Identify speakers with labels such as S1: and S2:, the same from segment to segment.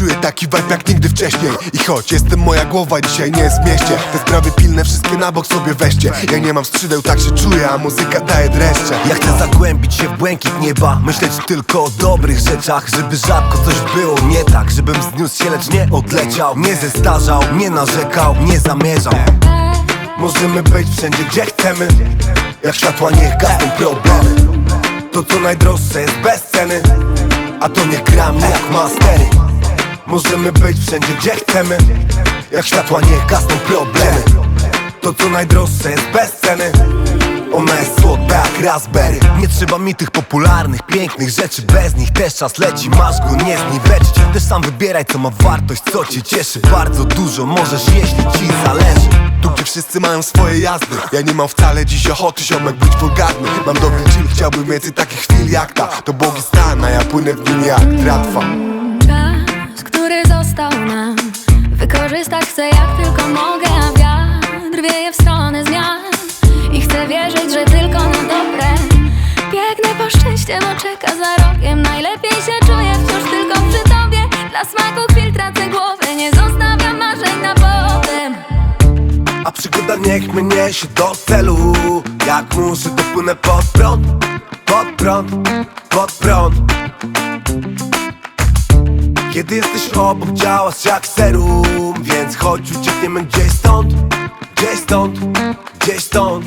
S1: vibe jak nigdy wcześniej. I choć jestem moja głowa dzisiaj nie jest Te sprawy pilne wszystkie na bok sobie weźcie. Ja nie mam skrzydeł, tak się czuję, a muzyka daje dreszcze.
S2: Ja chcę zagłębić się w błękit nieba Myśleć tylko o dobrych rzeczach Żeby rzadko coś było nie tak Żebym zniósł się, lecz nie odleciał Nie zestarzał, nie narzekał, nie zamierzał. Możemy być wszędzie, gdzie chcemy. Jak światła niech gasną problemy. To co najdroższe jest bez ceny. A to nie gramy jak mastery Możemy być wszędzie, gdzie chcemy. Jak światła niech gasną problemy. To co najdroższe jest bez ceny. Ona jest słodka jak raspberry. Nie trzeba mi tych popularnych, pięknych rzeczy. Bez nich też czas leci, masz go nie zniweczyć Też sam wybieraj co ma wartość, co cię cieszy. Bardzo dużo możesz, jeśli ci zależy.
S1: Tu gdzie wszyscy mają swoje jazdy. Ja nie mam wcale dziś ochoty ziomek być wulgarny Mam dobry chill, chciałbym więcej takich chwil jak ta. To bogi stan, a ja płynę w nim jak tratwa
S3: został nam. Wykorzystać chcę jak tylko mogę A wiatr wieje w stronę zmian. I chcę wierzyć, że tylko na dobre. Biegnę po szczęście, bo czeka za rogiem. Najlepiej się czuję wciąż tylko przy tobie. Dla smaku chwil tracę głowę Nie zostawiam marzeń na potem
S2: A przygoda niech mnie niesie do celu. Jak muszę dopłynę pod prąd Pod prąd, pod prąd Kiedy jesteś obok działasz jak serum Więc chodź uciekniemy gdzieś stąd Gdzieś stąd, gdzieś stąd.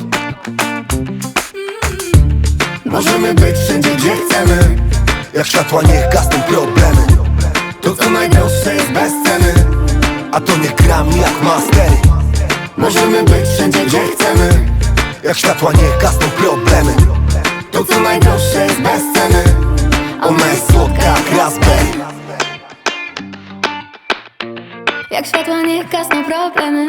S2: Możemy być wszędzie gdzie chcemy. Jak światła niech gasną problemy. To co najdroższe jest bez ceny. A to nie gramy jak mastery. Możemy być wszędzie gdzie chcemy. Jak światła niech gasną problemy. To co najdroższe jest bez ceny. Ona jest słodka jak raspberry
S3: Jak światła niech gasną problemy